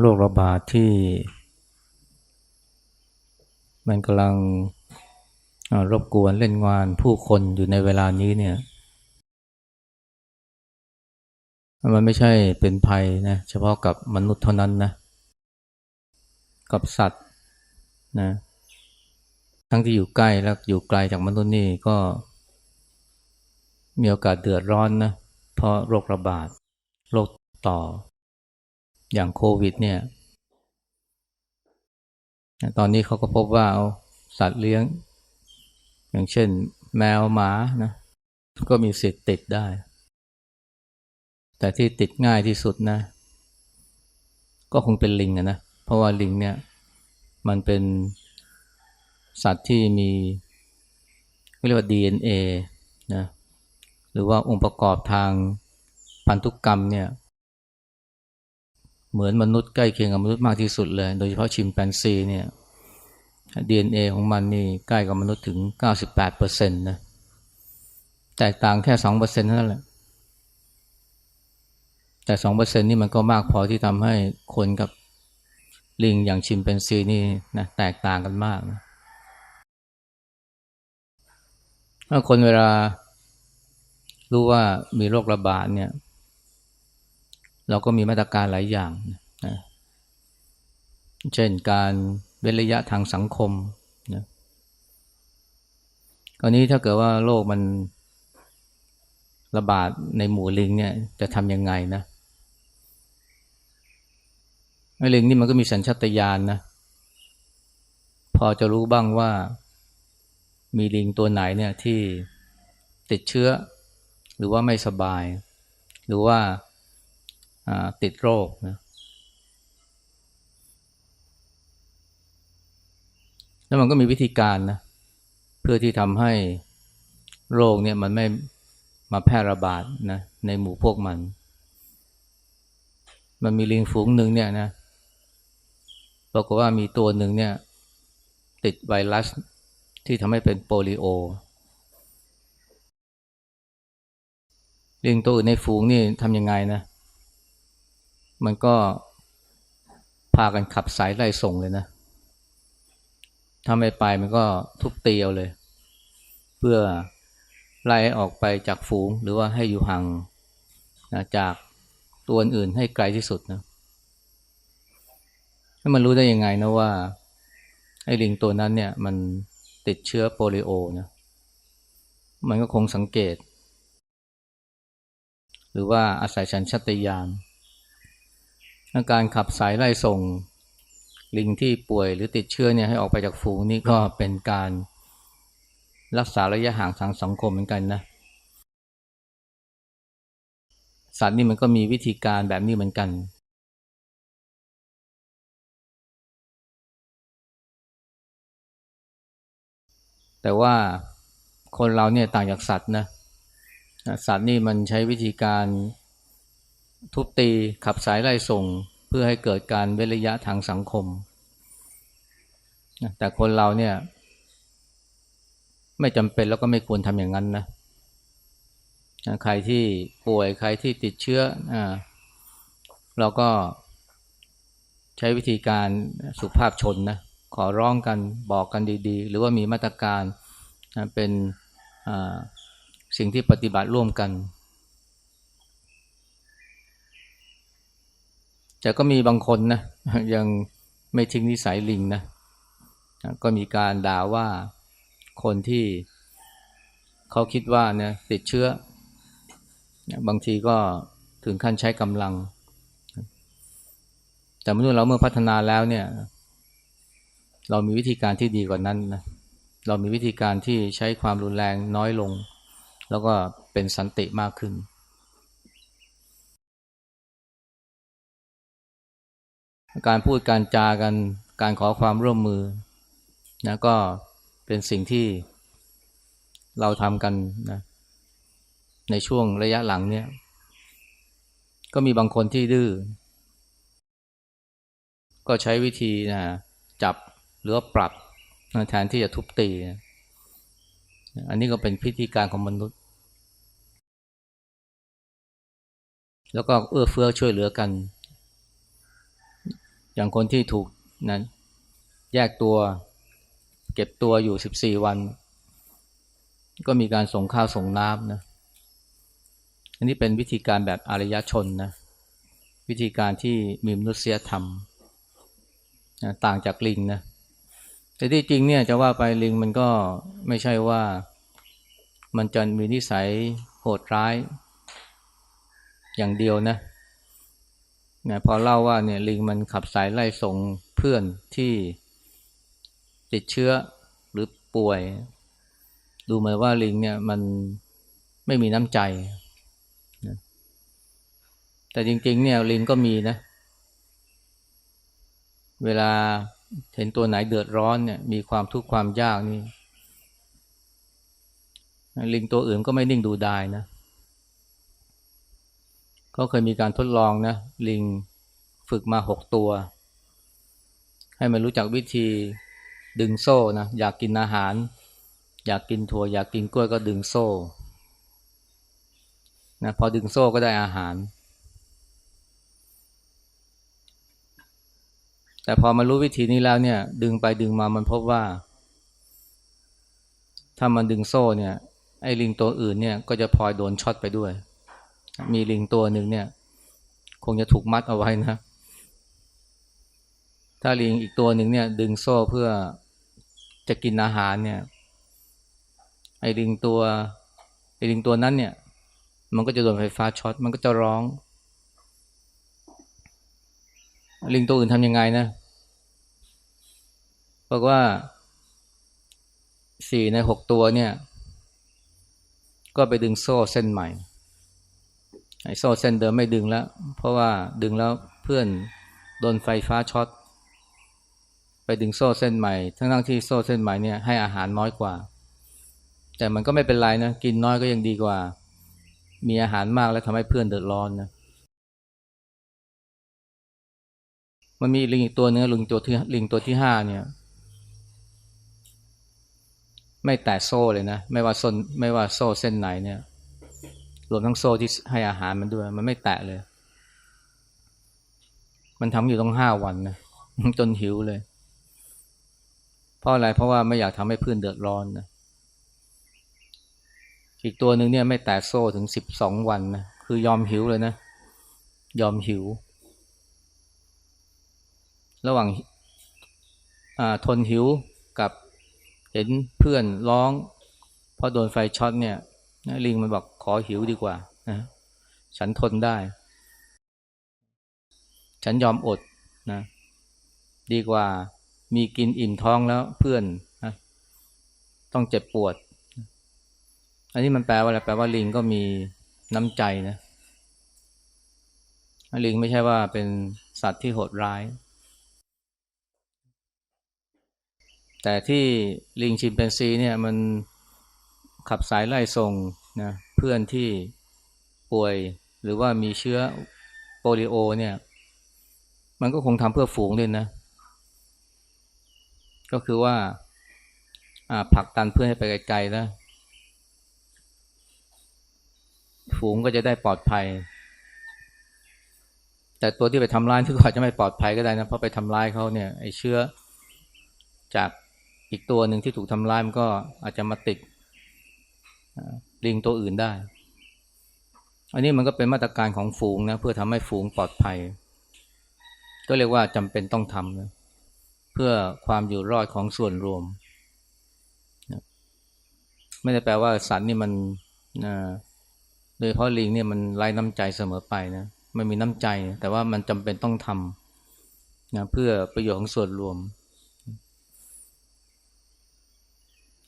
โรคระบาดที่ มันกำลังรบกวนเล่นงานผู้คนอยู่ในเวลานี้เนี่ย มันไม่ใช่เป็นภัยนะเฉพาะกับมนุษย์เท่านั้นนะ กับสัตว์นะทั้งที่อยู่ใกล้และอยู่ไกลจากมนุษย์นี่ก็มีโอกาสเดือดร้อนนะเพราะโรคระบาดโรคต่อ อย่างโควิดเนี่ย ตอนนี้เขาก็พบว่าเอาสัตว์เลี้ยง อย่างเช่น แมวหมานะก็มีสิทธิ์ติดได้ แต่ที่ติดง่ายที่สุดนะ ก็คงเป็นลิงอะนะ เพราะว่าลิงเนี่ย มันเป็นสัตว์ที่มีเรียกว่า DNA นะหรือว่าองค์ประกอบทางพันธุกกรรมเนี่ย เหมือนมนุษย์ใกล้เคียงกับมนุษย์มากที่สุดเลย โดยเฉพาะชิมแปนซีเนี่ย DNA ของมันนี่ใกล้กับมนุษย์ถึง 98%นะแตกต่างแค่ 2%เท่านั้นแหละ แต่ 2%นี่มันก็มากพอที่ทำให้คนกับลิงอย่างชิมแปนซีนี่นะแตกต่างกันมากนะถ้าคนเวลารู้ว่ามีโรคระบาดเนี่ย เราก็มีมาตรการหลายอย่างนะเช่นการเว้นระยะทางสังคมนะคราวนี้ถ้าเกิดว่าโรคมันระบาดในหมู่ลิงเนี่ยจะทำยังไงนะไอ้ลิงนี่มันก็มีสัญชาตญาณนนะพอจะรู้บ้างว่ามีลิงตัวไหนเนี่ยที่ติดเชื้อ หรือว่าไม่สบาย หรือว่า ติดโรคนะแล้วมันก็มีวิธีการนะเพื่อที่ทำให้โรคเนี่ยมันไม่มาแพร่ระบาดนะในหมู่พวกมัน มันมีลิงฝูงหนึ่งเนี่ยนะปรากฏว่ามีตัวหนึ่งเนี่ย ติดไวรัสที่ทำให้เป็นโปลิโอ ลิงตัวอื่นในฝูงนี่ทำยังไงนะ มันก็พากันขับสายไล่ส่งเลยนะ ถ้าไม่ไปมันก็ทุบเตีเอาเลย เพื่อไล่ออกไปจากฝูงหรือว่าให้อยู่ห่างนะจากตัวอื่นให้ไกลที่สุดนะให้มันรู้ได้ยังไงนะว่าไอ้ลิงตัวนั้นเนี่ยมันติดเชื้อโปลิโอนะมันก็คงสังเกต หรือว่าอาศัยชันชัตยาน การขับสายไล่ส่ง ลิงที่ป่วยหรือติดเชื้อเนี่ยให้ออกไปจากฝูงนี่ก็เป็นการรักษาระยะห่างทางสังคมเหมือนกันนะ สัตว์นี่มันก็มีวิธีการแบบนี้เหมือนกัน แต่ว่าคนเราเนี่ยต่างจากสัตว์นะ สัตว์นี่มันใช้วิธีการ ทุบตีขับสายไล่ส่ง เพื่อให้เกิดการเว้นระยะทางสังคม แต่คนเราเนี่ย ไม่จำเป็นแล้วก็ไม่ควรทำอย่างนั้นนะใครที่ป่วยใครที่ติดเชื้ออเราก็ใช้วิธีการสุภาพชนนะขอร้องกันบอกกันดีๆ หรือว่ามีมาตรการเป็นสิ่งที่ปฏิบัติร่วมกัน แต่ก็มีบางคนนะยังไม่ทิ้งนิสัยลิงนะก็มีการด่าว่าคนที่เขาคิดว่าเนี่ยติดเชื้อ บางทีก็ถึงขั้นใช้กำลัง แต่เมื่อเราเมื่อพัฒนาแล้วเนี่ย เรามีวิธีการที่ดีกว่านั้นนะเรามีวิธีการที่ใช้ความรุนแรงน้อยลง แล้วก็เป็นสันติมากขึ้น การพูดการจากันการขอความร่วมมือนะก็เป็นสิ่งที่เราทำกันนะในช่วงระยะหลังเนี่ย ก็มีบางคนที่ดื้อก็ใช้วิธีนะจับหรือปรับนะแทนที่จะทุบตีนะอันนี้ก็เป็นพิธีการของมนุษย์ แล้วก็เอื้อเฟื้อช่วยเหลือกัน อย่างคนที่ถูกนั้นแยกตัวเก็บตัวอยู่สิบสี่วัน ก็มีการส่งข้าวส่งน้ำนะอันนี้เป็นวิธีการแบบอารยชนนะวิธีการที่มีมนุษยธรรมนะต่างจากลิงนะแต่ที่จริงเนี่ยจะว่าไปลิงมันก็ไม่ใช่ว่ามันจะมีนิสัยโหดร้าย อย่างเดียวนะ นะพอเล่าว่าเนี่ยลิงมันขับสายไล่ส่งเพื่อนที่ติดเชื้อหรือป่วย ดูเหมือนว่าลิงเนี่ยมันไม่มีน้ำใจนะแต่จริง ๆ เนี่ยลิงก็มีนะ เวลาเห็นตัวไหนเดือดร้อนเนี่ยมีความทุกข์ความยากนี่ลิงตัวอื่นก็ไม่นิ่งดูดายนะเขาเคยมีการทดลองนะลิงฝึกมาหกตัว ให้มันรู้จักวิธีดึงโซ่นะอยากกินอาหาร อยากกินถั่วอยากกินกล้วยก็ดึงโซ่นะพอดึงโซ่ก็ได้อาหาร แต่พอมารู้วิธีนี้แล้วเนี่ย ดึงไปดึงมามันพบว่า ถ้ามันดึงโซ่เนี่ยไอ้ลิงตัวอื่นเนี่ยก็จะพลอยโดนช็อตไปด้วย มีลิงตัวหนึ่งเนี่ย คงจะถูกมัดเอาไว้นะ ถ้าลิงอีกตัวหนึ่งเนี่ย ดึงโซ่เพื่อจะกินอาหารเนี่ย ไอ้ลิงตัวไอ้ลิงตัวนั้นเนี่ย มันก็จะโดนไฟฟ้าช็อต มันก็จะร้อง ลิงตัวอื่นทำยังไงนะบอกว่าสี่ในหกตัวเนี่ย ก็ไปดึงโซ่เส้นใหม่ ไอโซ่เส้นเดิมไม่ดึงแล้ว เพราะว่าดึงแล้วเพื่อนโดนไฟฟ้าช็อตไปดึงโซ่เส้นใหม่ ทั้งทั้งที่โซ่เส้นใหม่เนี่ยให้อาหารน้อยกว่า แต่มันก็ไม่เป็นไรนะกินน้อยก็ยังดีกว่า มีอาหารมากแล้วทำให้เพื่อนเดือดร้อนนะมันมีลิงอีกตัวเนื้อลิงตัวที่ลิงตัวที่ห้าเนี่ย ไม่แตะโซ่เลยนะ ไม่ว่าโซ่ไม่ว่าโซ่เส้นไหนเนี่ย รวมทั้งโซ่ที่ให้อาหารมันด้วย มันไม่แตะเลย มันทำอยู่ต้องห้าวันนะจนหิวเลย เพราะอะไรเพราะว่าไม่อยากทำให้เพื่อนเดือดร้อนนะอีกตัวหนึ่งเนี่ยไม่แตะโซ่ถึงสิบสองวันนะคือยอมหิวเลยนะ ยอมหิว ระหว่างทนหิวกับเห็นเพื่อนร้องเพราะโดนไฟช็อตเนี่ยลิงมันบอก อหิวดีกว่านะฉันทนได้ ฉันยอมอดนะ ดีกว่ามีกินอิ่มท้องแล้วเพื่อนนะต้องเจ็บปวด อันนี้มันแปลว่าอะไรแปลว่าลิงก็มีน้ำใจนะลิงไม่ใช่ว่าเป็นสัตว์ที่โหดร้าย แต่ที่ลิงชิมแปนซีเนี่ยมันขับสายไล่ส่งนะ เพื่อนที่ป่วย หรือว่ามีเชื้อโปลิโอเนี่ย มันก็คงทำเพื่อฝูงด้วยนะ ก็คือว่าผลักดันเพื่อนให้ไปไกลๆนะฝูงก็จะได้ปลอดภัย แต่ตัวที่ไปทำร้ายที่อาจจะไม่ปลอดภัยก็ได้นะ เพราะไปทำร้ายเขาเนี่ยไอ้เชื้อจากอีกตัวหนึ่งที่ถูกทำร้ายมันก็อาจจะมาติด ลิงตัวอื่นได้ อันนี้มันก็เป็นมาตรการของฝูงนะเพื่อทำให้ฝูงปลอดภัย ก็เรียกว่าจำเป็นต้องทำนะเพื่อความอยู่รอดของส่วนรวม ไม่ได้แปลว่าสัตว์นี่มันนะโดยเพราะลิงเนี่ยมันไร้น้ำใจเสมอไปนะมันมีน้ำใจ แต่ว่ามันจำเป็นต้องทำนะเพื่อประโยชน์ของส่วนรวม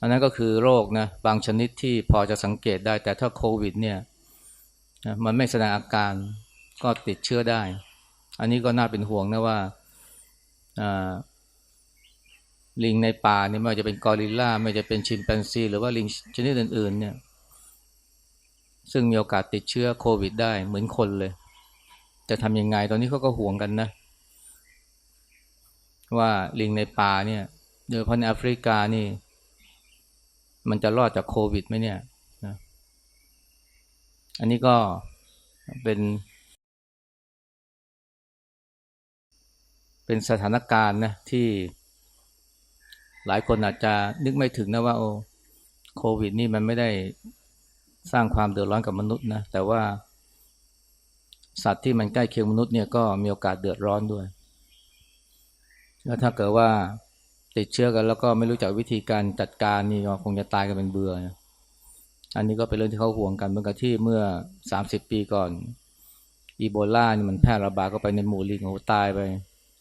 อันนั้นก็คือโรคนะบางชนิดที่พอจะสังเกตได้ แต่ถ้าโควิดเนี่ยมันไม่แสดงอาการก็ติดเชื้อได้ อันนี้ก็น่าเป็นห่วงนะว่าลิงในป่านี่ไม่ว่าจะเป็นกอริลลาไม่ว่าจะเป็นชิมแปนซีหรือว่าลิงชนิดอื่นๆเนี่ยซึ่งมีโอกาสติดเชื้อโควิดได้เหมือนคนเลย จะทำยังไงตอนนี้เขาก็ห่วงกันนะ ว่าลิงในป่าเนี่ยโดยเฉพาะในแอฟริกานี่ มันจะรอดจากโควิดไหมเนี่ยนะอันนี้ก็เป็นเป็นสถานการณ์นะที่หลายคนอาจจะนึกไม่ถึงนะว่าโอ้โควิดนี่มันไม่ได้สร้างความเดือดร้อนกับมนุษย์นะแต่ว่า สัตว์ที่มันใกล้เคียงมนุษย์เนี่ยก็มีโอกาสเดือดร้อนด้วย แล้วถ้าเกิดว่า ติดเชื้อกันแล้วก็ไม่รู้จักวิธีการจัดการนี่ก็คงจะตายกันเป็นเบื่อนะอันนี้ก็เป็นเรื่องที่เขาห่วงกันเหมือนกับที่เมื่อ 30 ปีก่อน อีโบลานี่มันแพร่ระบาดเข้าไปในหมู่ลิงโอ้ตายไป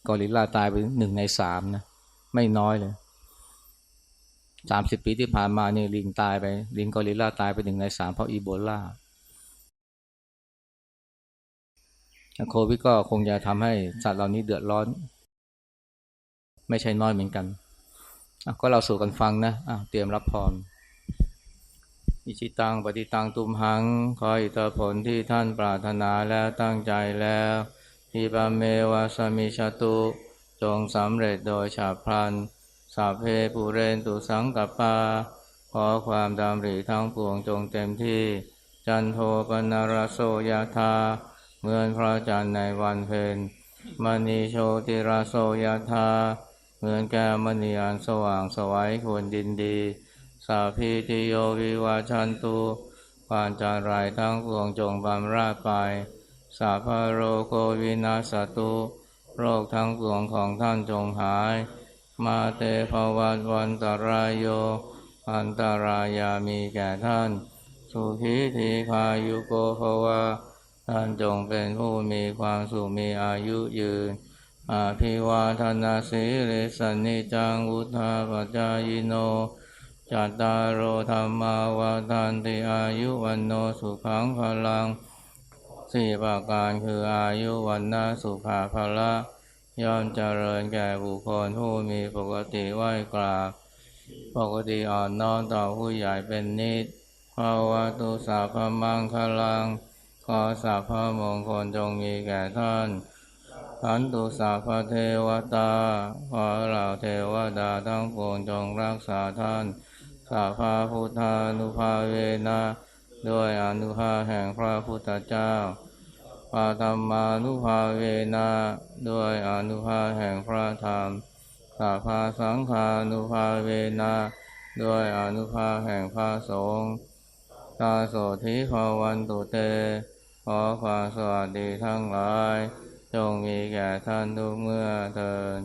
กอริลลาตายไปหนึ่งในสามนะไม่น้อยเลยสามสิบปีที่ผ่านมาเนี่ยลิงตายไป ลิงกอริลลาตายไปหนึ่งในสามเพราะอีโบลาโควิดก็คงจะทำให้สัตว์เหล่านี้เดือดร้อน ไม่ใช่น้อยเหมือนกัน ก็เราสู่กันฟังนะะเตรียมรับพรอิชิตังปฏิตังตุมหังขออิทธผลที่ท่านปรารถนาแล้วตั้งใจแล้วทีปเมวะสมิชตุ จงสำเร็จโดยฉาพลันสัพเพปุเรนตุสังกปปา ขอความดำริทั้งปวงจงเต็มที่ จันโทปนารโสยธาเมือนพระจันทร์ในวันเพ็ญมณีโชติราโสยธา เหมือนแก้มณีอันสว่างสวัยควรดินดี สาพีติโยวิวาชันตุปานจารายทั้งปวงจงบำราไป สาพโรโกวินาสตุโรคทั้งปวงของท่านจงหาย มาเตภวัตวันตรายโย อันตรายามีแก่ท่าน สุขีทีคายุโกภวะท่านจงเป็นผู้มีความสุขมีอายุยืน อาภิวาทนาสีริสันิจังวุธาปจายโนจัตตารโอธรรมาวาทันติอายุวันโนสุขังพลังสี่ประการคืออายุวันนาสุขาภละย่อมเจริญแก่บุคคลผู้มีปกติไหวกราบปกติอ่อนน้อมต่อผู้ใหญ่เป็นนิดภาวะตุสาพมังคลังขอสาพมงคลจงมีแก่ท่าน ขันตุสาพเทวตาขอเหล่าเทวดาทั้งปวงจงรักษาท่านสาภาพุทธานุภาเวนะด้วยอนุภาแห่งพระพุทธเจ้าปาธรรมานุภาเวนะด้วยอนุภาแห่งพระธรรมสาภาสังฆานุภาเวนะด้วยอนุภาแห่งพระสงฆ์ตาโสธิภาวันตุเต ขอความสวัสดีทั้งหลาย จงมีแก่ท่านทุกเมื่อเทิน